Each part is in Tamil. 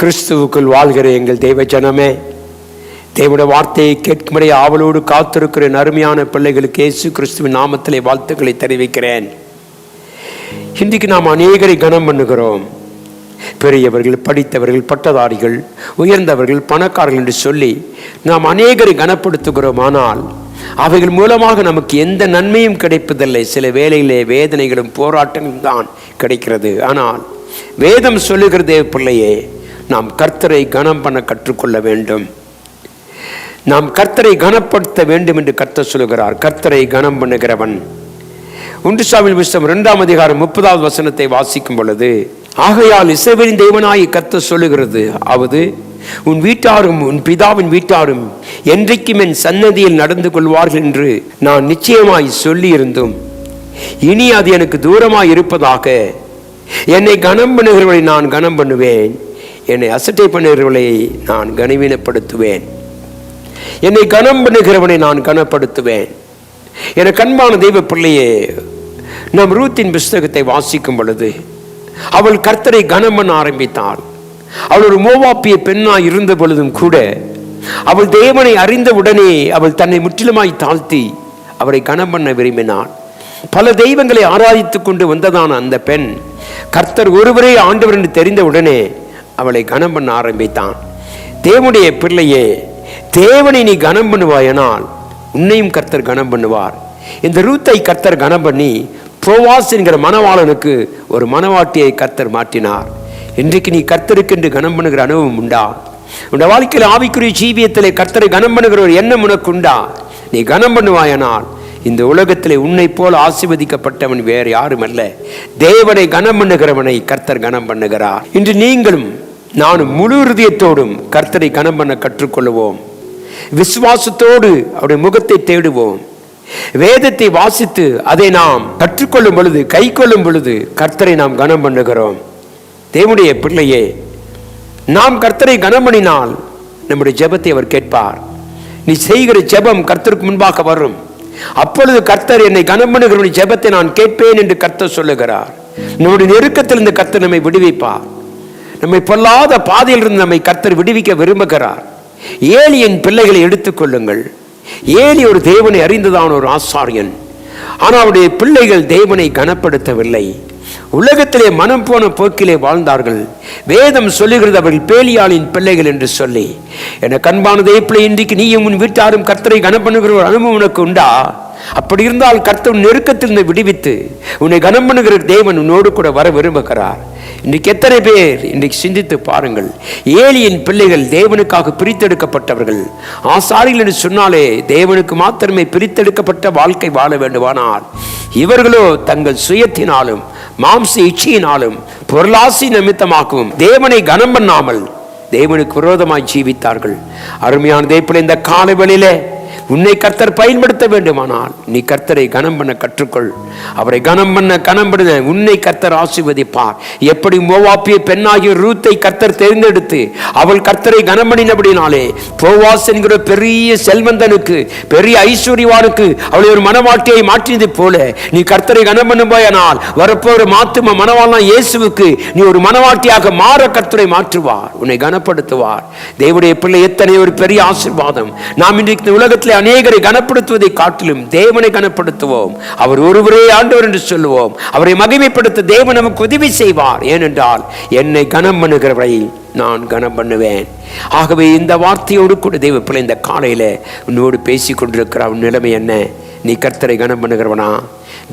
கிறிஸ்துவுக்குள் வாழ்கிற எங்கள் தெய்வ ஜனமே தேவனுடைய வார்த்தையை கேட்கும்படி ஆவலோடு காத்திருக்கிற என் அருமையான பிள்ளைகளுக்கு இயேசு கிறிஸ்துவின் நாமத்திலே வாழ்த்துக்களை தெரிவிக்கிறேன். இன்றைக்கு நாம் அநேகரை கனம் பண்ணுகிறோம். பெரியவர்கள் படித்தவர்கள் பட்டதாரிகள் உயர்ந்தவர்கள் பணக்காரர்கள் என்று சொல்லி நாம் அநேகரை கனப்படுத்துகிறோம். ஆனால் அவைகள் மூலமாக நமக்கு எந்த நன்மையும் கிடைப்பதில்லை. சில வேளையிலே வேதனைகளும் போராட்டங்களும் தான் கிடைக்கிறது. ஆனால் வேதம் சொல்லுகிறதே பிள்ளையே நாம் கர்த்தரை கனம் பண்ண கற்றுக்கொள்ள வேண்டும். நாம் கர்த்தரை கனப்படுத்த வேண்டும் என்று கர்த்தர் சொல்லுகிறார். கர்த்தரை கனம் பண்ணுகிறவன். ஒன்று சாமியில் புஸ்தகம் இரண்டாம் அதிகாரம் முப்பதாவது வசனத்தை வாசிக்கும் பொழுது ஆகையால் இசைவரின் தெய்வனாய் கத்த சொல்லுகிறது. அவது உன் வீட்டாரும் உன் பிதாவின் வீட்டாரும் என்றைக்கும் என் சன்னதியில் நடந்து கொள்வார்கள் என்று நான் நிச்சயமாய் சொல்லியிருந்தும் இனி அது எனக்கு தூரமாய் இருப்பதாக என்னை கனம் பண்ணுகிறவர்களை நான் கனம் பண்ணுவேன். என்னை அசட்டை பண்ணுகிறவர்களை நான் கனவீனப்படுத்துவேன். என்னை கனம் பண்ணுகிறவனை நான் கனப்படுத்துவேன். என கண்பான தெய்வ பிள்ளையே நம் ரூத்தின் புஸ்தகத்தை வாசிக்கும் பொழுது அவள் கர்த்தரை கனம் பண்ண ஆரம்பித்தாள். அவள் ஒரு மோவாப்பிய பெண்ணாய் இருந்த பொழுதும் கூட அவள் தேவனை அறிந்த உடனே அவள் தன்னை முற்றிலுமாய் தாழ்த்தி அவரை கனம் பண்ண விரும்பினாள். பல தெய்வங்களை ஆராதித்துக் கொண்டு வந்ததான அந்த பெண் கர்த்தர் ஒருவரே ஆண்டவர் என்று தெரிந்த உடனே அவளை கனம் பண்ண ஆரம்பித்தான். தேவனுடைய பிள்ளையே தேவனை நீ கனம் பண்ணுவாயனால் உன்னையும் கர்த்தர் கனம் பண்ணுவார். இந்த ரூத்தை கர்த்தர் கனம் பண்ணி புரோவாஸ் என்கிற மணவாளனுக்கு ஒரு மணவாட்டியை கர்த்தர் மாற்றினார். இன்றைக்கு நீ கர்த்தருக்கென்று கனம் பண்ணுகிற அனுபவம் உண்டா? உன் வாழ்க்கையில் ஆவிக்குரிய ஜீவியத்திலே கர்த்தரை கனம் பண்ணுகிற ஒரு எண்ணம் உனக்கு உண்டா? நீ கனம் பண்ணுவாயனால் இந்த உலகத்திலே உன்னை போல் ஆசிர்வதிக்கப்பட்டவன் வேறு யாரும் அல்ல தேவனை கனம் பண்ணுகிறவனை கர்த்தர் கனம் பண்ணுகிறார். இன்று நீங்களும் நானும் முழு ஹிருதயத்தோடும் கர்த்தரை கனம் பண்ண கற்றுக்கொள்வோம் விசுவாசத்தோடு அவருடைய முகத்தை தேடுவோம். வேதத்தை வாசித்து அதை நாம் கற்றுக்கொள்ளும் பொழுது கை கொள்ளும் பொழுது கர்த்தரை நாம் கனம் பண்ணுகிறோம். தேவனுடைய பிள்ளையே நாம் கர்த்தரை கனம் பண்ணினால் நம்முடைய ஜெபத்தை அவர் கேட்பார். நீ செய்கிற ஜெபம் கர்த்தருக்கு முன்பாக வரும். அப்பொழுது கர்த்தர் என்னை கனம் பண்ணுகிற ஜெபத்தை நான் கேட்பேன் என்று கர்த்தர் சொல்லுகிறார். நம்முடைய நெருக்கத்தில் இந்த கர்த்தர் நம்மை விடுவிப்பார். நம்மை பொல்லாத பாதையிலிருந்து நம்மை கர்த்தர் விடுவிக்க விரும்புகிறார். ஏலியின் பிள்ளைகளை எடுத்துக்கொள்ளுங்கள் ஏலி ஒரு தேவனை அறிந்ததான ஒரு ஆசாரியன். ஆனால் அவருடைய பிள்ளைகள் தேவனை கனப்படுத்தவில்லை. உலகத்திலே மனம் போன போக்கிலே வாழ்ந்தார்கள். வேதம் சொல்லுகிறது அவர்கள் பேலியாளின் பிள்ளைகள் என்று சொல்லி என கண்பானதே பிள்ளை இன்றைக்கு நீயும் உன் வீட்டாரும் கர்த்தரை கனப்பண்ணுகிற ஒரு அனுபவம் உனக்கு உண்டா? அப்படி இருந்தால் கர்த்தர் நெருக்கத்திலிருந்து விடுவித்து உன்னை கனம் பண்ணுகிற தேவன் உன்னோடு கூட வர விரும்புகிறார். இன்றைக்கு எத்தனை பேர் இன்றைக்கு சிந்தித்து பாருங்கள். ஏலியின் பிள்ளைகள் தேவனுக்காக பிரித்தெடுக்கப்பட்டவர்கள். ஆசாரிகள் என்று சொன்னாலே தேவனுக்கு மாத்திரமே பிரித்தெடுக்கப்பட்ட வாழ்க்கை வாழ வேண்டுமானால் இவர்களோ தங்கள் சுயத்தினாலும் மாம்ச இச்சையினாலும் பொருளாசி நிமித்தமாகவும் தேவனை கனம் பண்ணாமல் தேவனுக்கு விரோதமாய் ஜீவித்தார்கள். அருமையான தேப்பில் இந்த காலவெளியிலே உன்னை கர்த்தர் பயன்படுத்த வேண்டுமானால் நீ கர்த்தரை கனம் பண்ண கற்றுக்கொள். அவரை கனம் பண்ண கனம் பண்ண உன்னை கர்த்தர் ஆசீர்வதிப்பார். எப்படி மோவாப்பிய பெண்ணாகிய ரூத்தை கர்த்தர் தேர்ந்தெடுத்து அவள் கர்த்தரை கனம் பண்ணினபடினாலே போவாஸ் என்கிற பெரிய செல்வந்தனுக்கு பெரிய ஐஸ்வர்யவானுக்கு அவளை ஒரு மனவாட்டியை மாற்றியது போல நீ கர்த்தரை கனம் பண்ணும்போயனால் வரப்போற மாத்தும மனவாளம் இயேசுவுக்கு நீ ஒரு மனவாட்டியாக மாற கர்த்தரை மாற்றுவார் உன்னை கனப்படுத்துவார். தேவடைய பிள்ளை எத்தனை ஒரு பெரிய ஆசீர்வாதம். நாம் இன்றைக்கு உலகத்தில் அநேகரை கனப்படுத்துவதை காட்டிலும் தேவனை கனப்படுத்துவோம். அவர் ஒருவரே ஆண்டவர் என்று சொல்லுவோம். அவரை மகிமைப்படுத்த தேவன் நமக்கு உதவி செய்வார். ஏனென்றால் என்னை கனம் பண்ணுகிறவரை நான் கனம் பண்ணுவேன். ஆகவே இந்த வார்த்தையோடு கூட தெய்வ பிள்ளை இந்த காலையில் உன்னோடு பேசி கொண்டிருக்கிற நிலைமை என்ன? நீ கர்த்தரை கனம் பண்ணுகிறவனா?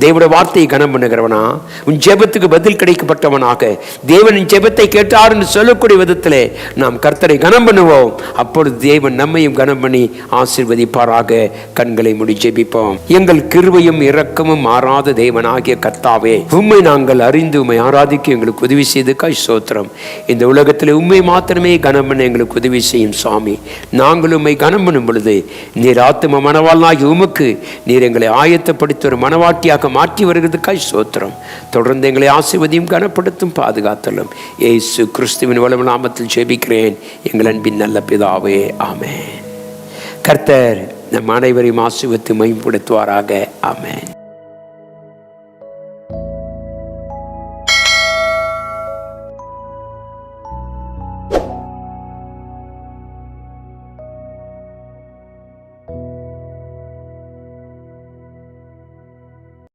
தேவனுடைய வார்த்தையை கனம் பண்ணுகிறவனா? உன் ஜெபத்துக்கு பதில் கிடைக்கப்பட்டவனாக. தேவனின் ஜெபத்தை கேட்டார் என்று சொல்லக்கூடிய விதத்தில் நாம் கர்த்தரை கனம் பண்ணுவோம். அப்பொழுது தேவன் நம்மையும் கனம் பண்ணி ஆசிர்வதிப்பாராக. கண்களை முடி ஜெபிப்போம். எங்கள் கிருவையும் இரக்கமும் மாறாத தேவனாகிய கர்த்தாவே உண்மை நாங்கள் அறிந்து உண்மை ஆராதிக்க எங்களுக்கு உதவி செய்துக்காய் சோத்திரம். இந்த உலகத்தில் உண்மை மாத்திரமே கனம் பண்ண எங்களுக்கு உதவி செய்யும் சுவாமி. நாங்கள் உண்மை கனம் பண்ணும் பொழுது நீர் ஆத்தும மனவாளனாகி உமக்கு நீர் எங்களை ஆயத்தப்படுத்தி ஒரு மனவாட்டி மனவாட்டியாக மாற்றி வருகிறதுக்காய் சோத்திரம் தொடர்ந்து எங்களை ஆசிர்வதியும் கனப்படுத்தும் பாதுகாத்தலும். ஏசு கிறிஸ்துவின் வளம் நாமத்தில் ஜெபிக்கிறேன். எங்கள் அன்பின் நல்ல பிதாவே ஆமே கர்த்தர் நம் அனைவரையும் ஆசீர்வத்து மேம்படுத்துவாராக ஆமேன்.